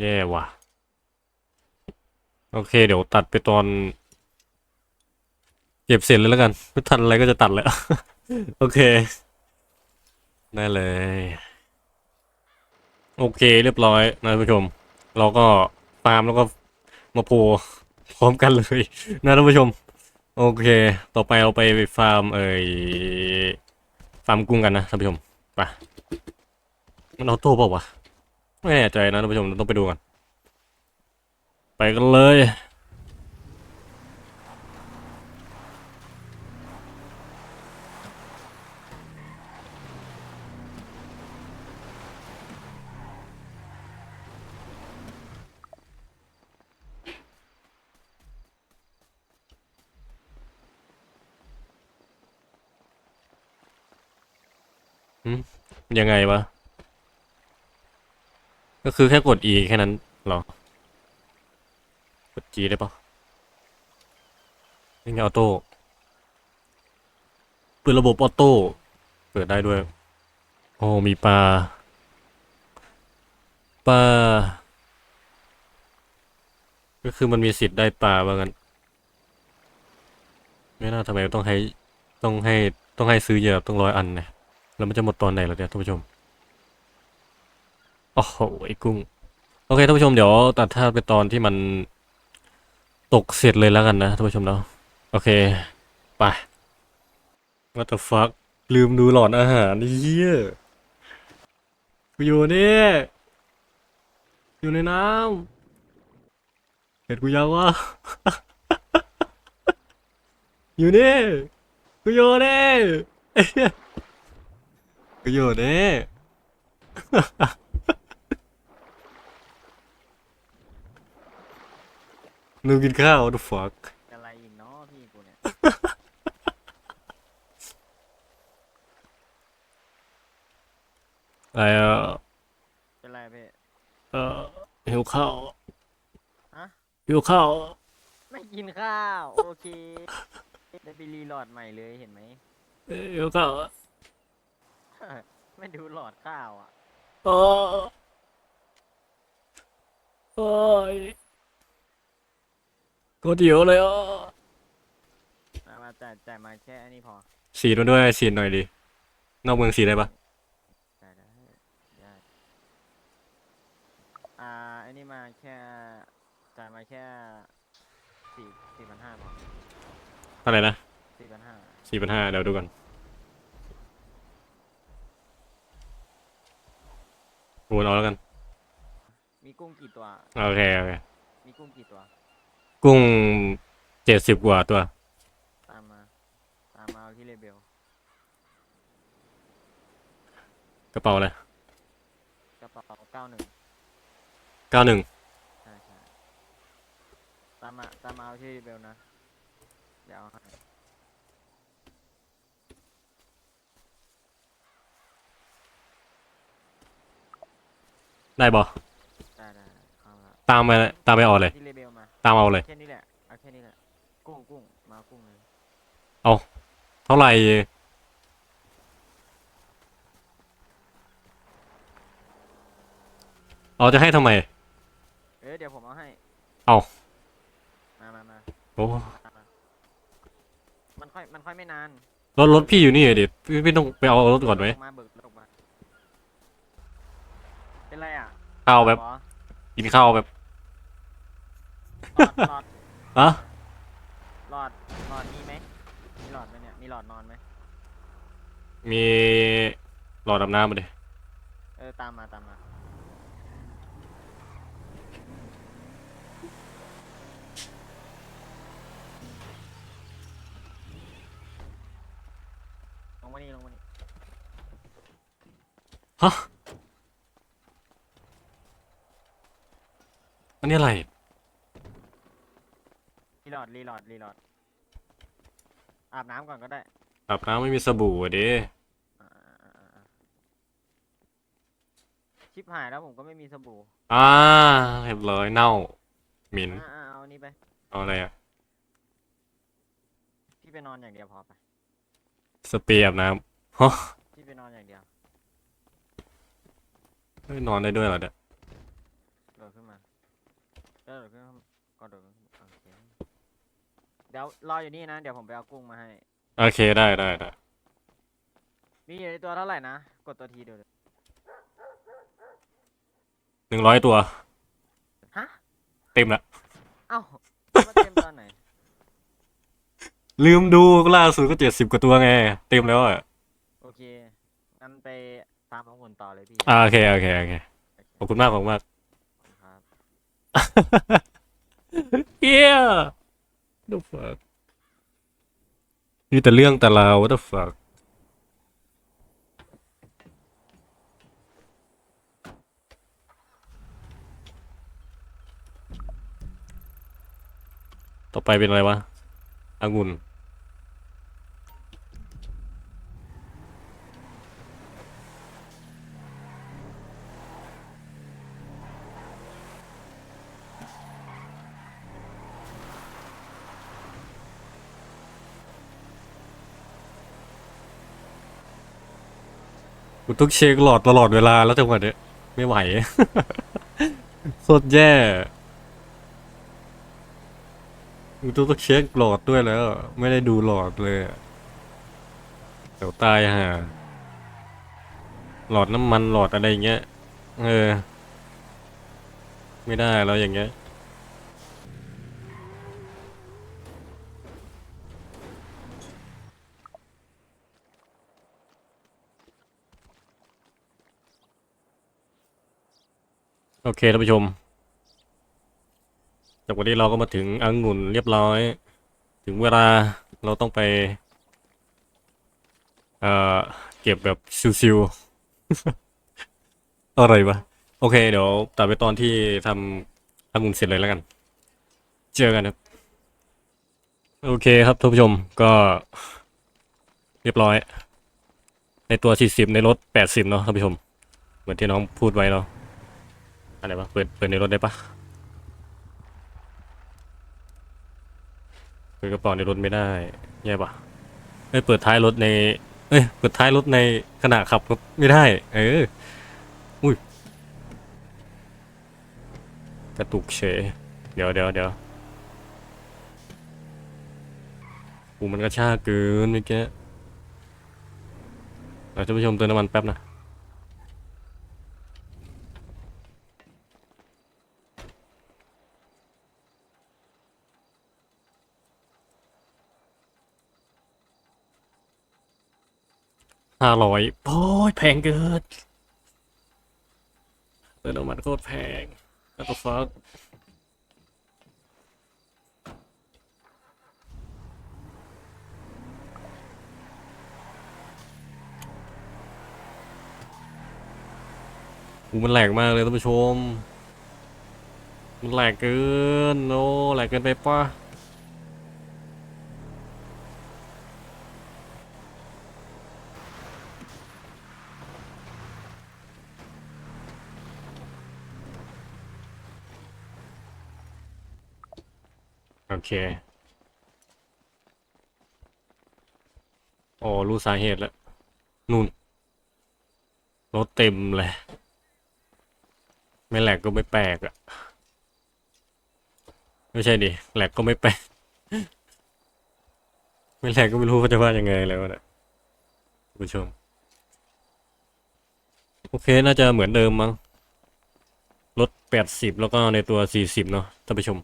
แย่ว่ะ โอเค เดี๋ยวตัดไปตอน เก็บเสร็จเลยแล้วกัน ไม่ทันอะไรก็จะตัดเลยโอเค ได้เลย โอเค เรียบร้อยนะท่านผู้ชม เราก็ฟาร์มแล้วก็มาโพลพร้อมกันเลยนะท่านผู้ชม โอเค ต่อไปเราไปฟาร์ม เอ่ยฟาร์มกุ้งกันนะท่านผู้ชมไปมันเอาโต้เปล่าวะ ไม่แน่ใจนะท่านผู้ชมต้องไปดูกันไปกันเลยยังไงวะ ก็คือแค่กด E แค่นั้นหรอ กด G ได้ปะนี่ไงออโต้เปิดระบบออโต้เปิดได้ด้วย โอ้ มีปลา ปลา ก็คือมันมีสิทธิ์ได้ปลาว่างั้น ไม่น่าทำไมต้องให้ ต้องให้ ต้องให้ซื้อเยอะต้องร้อยอันเนี่ยแล้วมันจะหมดตอนไหนล่ะเนี่ยท่านผู้ชม โอ้โหไอ้กุ้ง โอเคท่านผู้ชมเดี๋ยวตัดท่าไปตอนที่มันตกเสร็จเลยแล้วกันนะท่านผู้ชมเนาะโอเค ไป What the fuck ลืมดูหลอดอาหารเฮียกูอยู่นี่ อยู่ในน้ำเห็นกูยังวะ อยู่นี่ กูอยู่นี่ไอ้เหี้ยกูอยู่นี่ ลืมกินข้าว what the fuck อะไรอีกเนาะพี่กูเนี่ยอะไรอะเป็นไรพี่ เออหิวข้าวฮะ หิวข้าวไม่กินข้าว โอเค ได้ไปรีโหลอดใหม่เลยเห็นไหม เอ้ยหิวข้าวไม่ดูหลอดข้าวอะโอ้โอ้ย ก็เดี๋ยวเลยอะมามาจ่ายจ่ายมาแค่อันนี้พอฉีดมาด้วยฉีดหน่อยดิ นอกเมืองฉีดได้ปะได้ได้ได้อ่าอันนี้มาแค่จ่ายมาแค่สี่สี่พันห้าพอเท่าไหร่นะสี่พันห้าสี่พันห้าเดี๋ยวดูกันโอนเอาแล้วกัน มีกุ้งกี่ตัว โอเคโอเคมีกุ้งกี่ตัว กุ้งเจ็ดสิบกว่าตัว ตามมา ตามมาเอาที่เลเบลกระเป๋าเลยกระเป๋าเก้าหนึ่งเก้าหนึ่งใช่ใช่ตามมาตามมาเอาที่เลเบลนะ เดี๋ยวเอาให้ได้บ่ได้ได้ได้เข้ามาตามไปตามไปเออกเลยที่เลเบลมา ตามเอาเลย แค่นี้แหละเอาแค่นี้แหละกุ้งกุ้งมากุ้งเลยเท่าไหร่ เอาจะให้ทำไม เอ้ยเดี๋ยวผมเอาให้เอา มามามาโอ้ตามมามันค่อยมันค่อยไม่นานรถรถพี่อยู่นี่ดิพี่พี่ต้องไปเอารถก่อนไหมลงมาเบิกรถออกมาเป็นไรอะข้าวแบบหรอกินข้าวแบบ หลอดหลอดอะหลอดหลอดมีไหมมีหลอดไหมเนี่ยมีหลอดนอนไหมมีหลอดอาบน้ำมาดิเออตามมาตามมาลงมานี่ลงมานี่ฮะอันนี้อะไรรีโหลอ ดรีโหลอดรีโหลอดอาบน้ำก่อนก็ได้อาบน้ำไม่มีสบู่อะดิอ่าอ่าอ่าอ่าชิปหายแล้วผมก็ไม่มีสบู่อ่าเรียบร้อยเน่าหมิ่นอ่าอ่าเอาอันนี้ไปเอาอะไรอะพี่ไปนอนอย่างเดียวพอไปสเปรย์อาบน้ำฮะพี่ไปนอนอย่างเดียวเฮ้ยนอนได้ด้วยเหรอเนี่ยโดดขึ้นมาเดี๋ยวเดี๋ยวขึ้นก็เดี๋ยวขึ้นโอเคเดี๋ยวรออยู่นี่นะ เดี๋ยวผมไปเอากุ้งมาให้ โอเคได้ได้ได้มีอยู่ในตัวเท่าไหร่นะ กดตัวทีเดียวเลยหนึ่งร้อยตัว ฮะ เต็มละ เอ้าว่าเต็มตอนไหน ลืมดูล่าสุดก็เจ็ดสิบกว่าตัวไง เต็มแล้วอะโอเค งั้นไปตามของผลต่อเลยพี่อ่าโอเคโอเคโอเคขอบคุณมากขอบคุณมาก ครับเฮีย what the fuck มีแต่เรื่องแต่ราว what the fuck ต่อไปเป็นอะไรวะองุ่น ต้องเช็คหลอดตลอดเวลาแล้วจังหวะเนี้ยไม่ไหวโคตรแย่กูต้องเช็คหลอดด้วยแล้ว ไม่ได้ดูหลอดเลยเดี๋ยวตายฮะหลอดน้ำมันหลอดอะไรเงี้ยเออ ไม่ได้แล้วอย่างเงี้ย โอเคท่านผู้ชม จากวันนี้เราก็มาถึงองุ่นเรียบร้อย ถึงเวลาเราต้องไป เอ่อ เก็บแบบซิวๆ อะไรวะ โอเค เดี๋ยวตัดไปตอนที่ทำองุ่นเสร็จเลยแล้วกัน เจอกันครับ โอเคครับท่านผู้ชมก็เรียบร้อย ในตัว 40 ในรถ 80 เนาะท่านผู้ชม เหมือนที่น้องพูดไว้เนาะ อะไรวะเปิดเปิดในรถได้ปะเปิดกระเป๋าในรถไม่ได้แย่ปะเอ้ยเปิดท้ายรถใน เอ้ยเปิดท้ายรถในขณะขับก็ไม่ได้ เอออุ้ยกระตุกเฉยเดี๋ยวเดี๋ยวเดี๋ยวกูมันกระชากเกินเมื่อกี้เราจะไปชมเติมน้ำมันแป๊บนะ ห้าร้อยโอ้ยแพงเกินเติมน้ำมันโคตรแพง What the fuck อูมันแหลกมากเลยท่านผู้ชม มันแหลกเกิน โอ้แหลกเกินไปป่ะ โอเคอ๋อรู้สาเหตุแล้วนู่นรถเต็มเลย ไม่แหลกก็ไม่แปลกอะไม่ใช่ดิแหลกก็ไม่แปลก ไม่แหลกก็ไม่รู้ว่าจะว่ายังไงแล้วนะคุณผู้ชม โอเค น่าจะเหมือนเดิมมั้งรถแปดสิบแล้วก็ในตัวสี่สิบเนาะท่านผู้ชม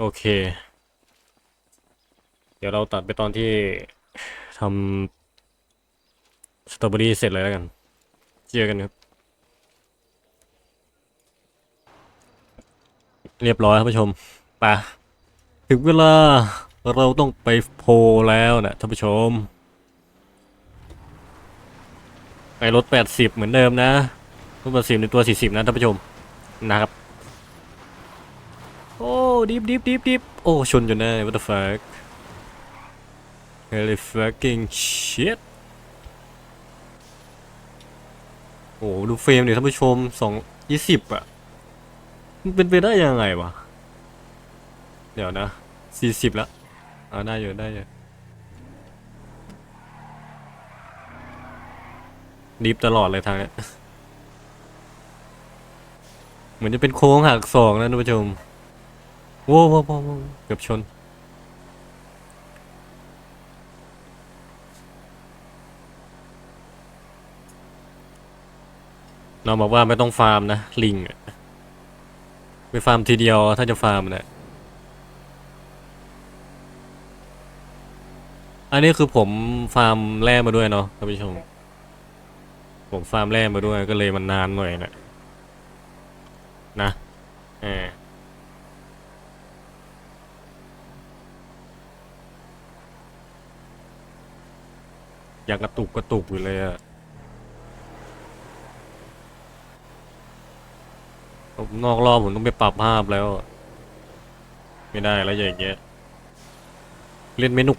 โอเค เดี๋ยวเราตัดไปตอนที่ทำสตรอเบอรี่เสร็จเลยแล้วกัน เจอกันครับ เรียบร้อยท่านผู้ชมไปถึงเวลาเราต้องไปโพลแล้วนะท่านผู้ชม ไปรถ 80 เหมือนเดิมนะรถ80ในตัว 40 นะท่านผู้ชมนะครับ โอ้ดิฟดิฟดิฟดิฟโอ้ชนจนได้ what the fuck holy fucking shit โอ้ดูเฟรมดิท่านผู้ชมสองยี่สิบอะมันเป็นไปได้ยังไงวะ เดี๋ยวนะสี่สิบล้วอ่าได้อยู่ได้อยู่ดิฟตลอดเลยทางเนี้ย เหมือนจะเป็นโค้งหักศอกนะท่านผู้ชม โว้วโว้วโว้วโว้วเกือบชน เราบอกว่าไม่ต้องฟาร์มนะ ลิงไปฟาร์มทีเดียวถ้าจะฟาร์มนะอันนี้คือผมฟาร์มแร่มาด้วยเนาะท่านผู้ชม ผมฟาร์มแร่มาด้วยก็เลยมันนานหน่อยนะนะเอออ ยางกระตุกกระตุกอยู่เลยอะผมนอกรอบผมต้องไปปรับภาพแล้ว ไม่ได้แล้วอย่างเงี้ย เล่นไม่หนุก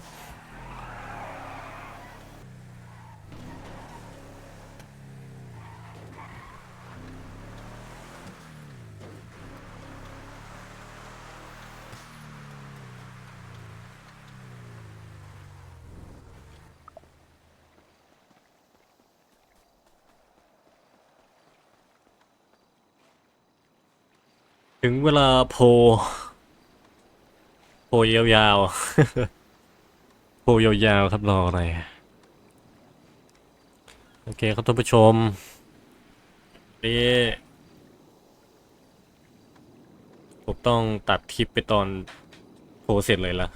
ถึงเวลาโพ โพยาวๆ โพยาวๆครับรออะไรโอเคครับท่านผู้ชมนี่ผมต้องตัดคลิปไปตอนโพเสร็จเลยละ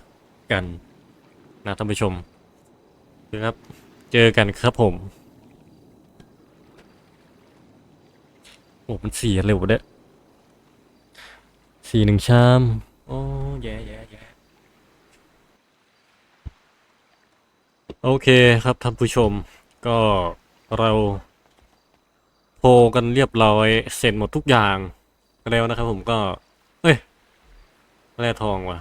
กันนะท่านผู้ชมครับเจอกันครับผมโอ้มันเสียเร็วเด้อ สี่หนึ่งชาม โอ้แย่แย่แย่โอเคครับท่านผู้ชม ก็เราโพลกันเรียบร้อยเสร็จหมดทุกอย่างแล้วนะครับผมก็เอ้ยแร่ทองว่ะ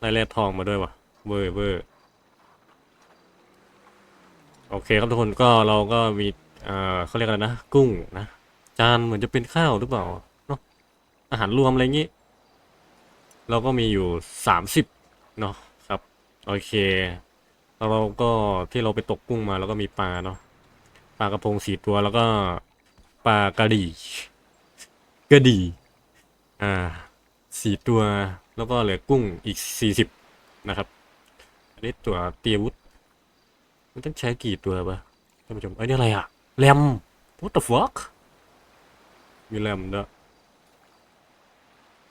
ได้แร่ทองมาด้วยว่ะเวอร์เวอร์โอเคครับทุกคนก็เราก็มีเอ่อเขาเรียกอะไรนะ กุ้งนะ จานเหมือนจะเป็นข้าวหรือเปล่าอา หารรวมอะไรงี้ เราก็มีอยู่สามสิบเนาะครับ โอเคแล้วเราก็ที่เราไปตกกุ้งมา แล้วก็มีปลาเนาะปลากระพงสี่ตัวแล้วก็ปลากระดีกระดีอ่าสี่ตัวแล้วก็เหลือกุ้งอีกสี่สิบนะครับอันนี้ตัวเตียวุธมันต้องใช้กี่ตัวปะท่านผู้ชมเอ้ยนี่อะไรอะแรม what the fuck มีแรมด้วย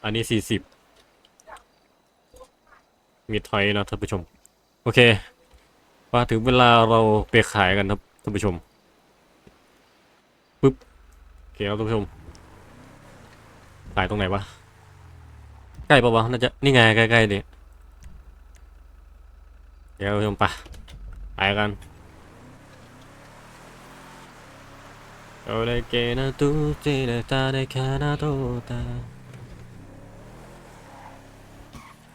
อันนี้สี่สิบมีทอยนะท่านผู้ชม โอเคมาถึงเวลาเราไปขายกันครับท่านผู้ชมปึ๊บโอเคครับท่านผู้ชม ขายตรงไหนวะ ใกล้ปะวะน่าจะนี่ไงใกล้ๆนี่เดี๋ยวท่านผู้ชมไปะไปกัน Ora che na tutti le tare che na tuta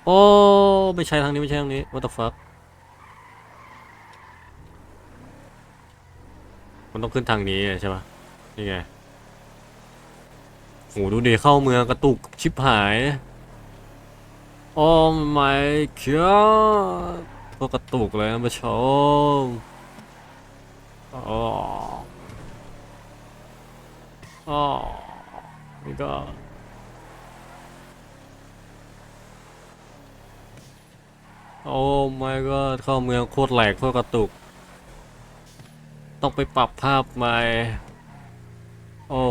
โอ้ไม่ใช่ทางนี้ไม่ใช่ทางนี้ what the fuck มันต้องขึ้นทางนี้ใช่ปะนี่ไงโหดูดิเข้าเมืองกระตุกชิบหายโอ้ my god ก็กระตุกเลยนะผู้ชมอ๋ออ๋อนี่ก็ โอ้ my god เข้าเมืองโคตรแหลกโคตรกระตุก ต้องไปปรับภาพใหม่ โอ้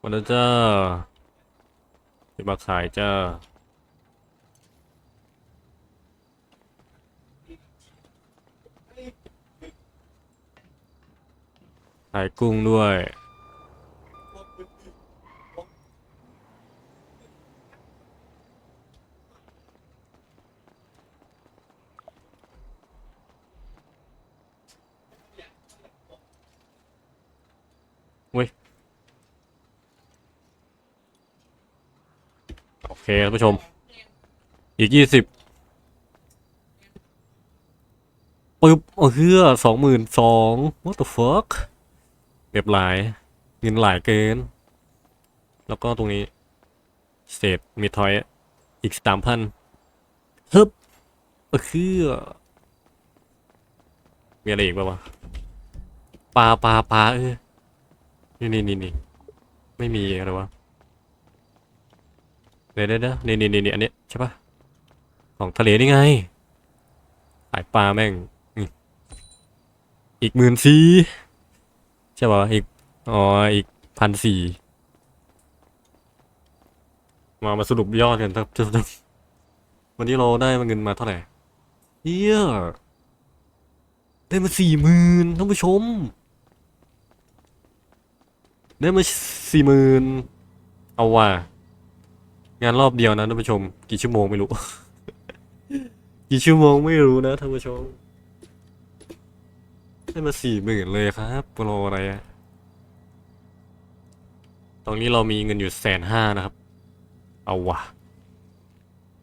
วันนี้จ้าจะมาขายเจ้าายกุ้งด้วย เว้ย โอเคท่านผู้ชม อีกยี่สิบปึ๊บโอ้เฮือสองหมื่นสอง what the fuck เรียบหลายเงินหลายเกิน แล้วก็ตรงนี้ เศษมีทอยอีกสามพันฮึบเออคือมีอะไรอีกบ้างวะปลาปลาปลาเออนี่นี่นี่นี่ไม่มีอะไรวะเดี๋ยวเดี๋ยวเดี๋ยวนี่นี่นี่นี่อันนี้ใช่ปะของทะเลนี่ไงสายปลาแม่ง อีกหมื่นสี่ ใช่ป่ะอีกอ๋ออีกพันสี่มามาสรุปยอดกันครับวันนี้เราได้มาเงินมาเท่าไหร่เฮียได้มาสี่หมื่นท่านผู้ชม ได้มาสี่หมื่นเอาว่ะงานรอบเดียวนะท่านผู้ชม กี่ชั่วโมงไม่รู้ กี่ชั่วโมงไม่รู้นะท่านผู้ชม ได้มาสี่หมื่นเลยครับโปรอะไรอะตรงนี้เรามีเงินอยู่แสนห้านะครับ เอาวะ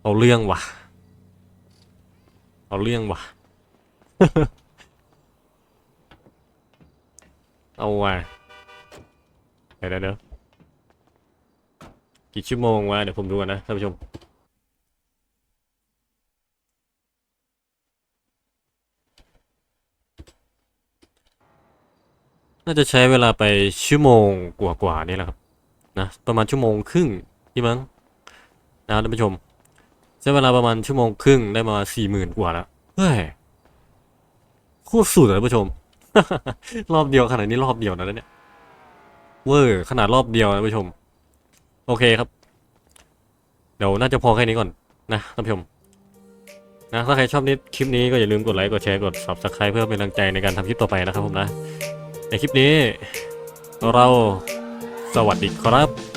เอาเรื่องวะเอาเรื่องวะเอาวะเดี๋ยวเดี๋ยวกี่ชั่วโมงวะเดี๋ยวผมดูกันนะท่านผู้ชม น่าจะใช้เวลาไปชั่วโมงกว่าๆนี่แหละครับนะประมาณชั่วโมงครึ่งที่มั้งนะท่านผู้ชมใช้เวลาประมาณชั่วโมงครึ่งได้มาสี่หมื่นกว่าแล้วเฮ้ยโคตรสุดเลยท่านผู้ชม รอบเดียวขนาดนี้รอบเดียวนะเนี่ยเวอร์ขนาดรอบเดียวนะท่านผู้ชม โอเคครับ เดี๋ยวน่าจะพอแค่นี้ก่อนนะท่านผู้ชมนะถ้าใครชอบนิดคลิปนี้ก็อย่าลืมกดไลค์กดแชร์กด subscribe เพื่อเป็นกำลังใจในการทำคลิปต่อไปนะครับผมนะ ในคลิปนี้ เราสวัสดีครับ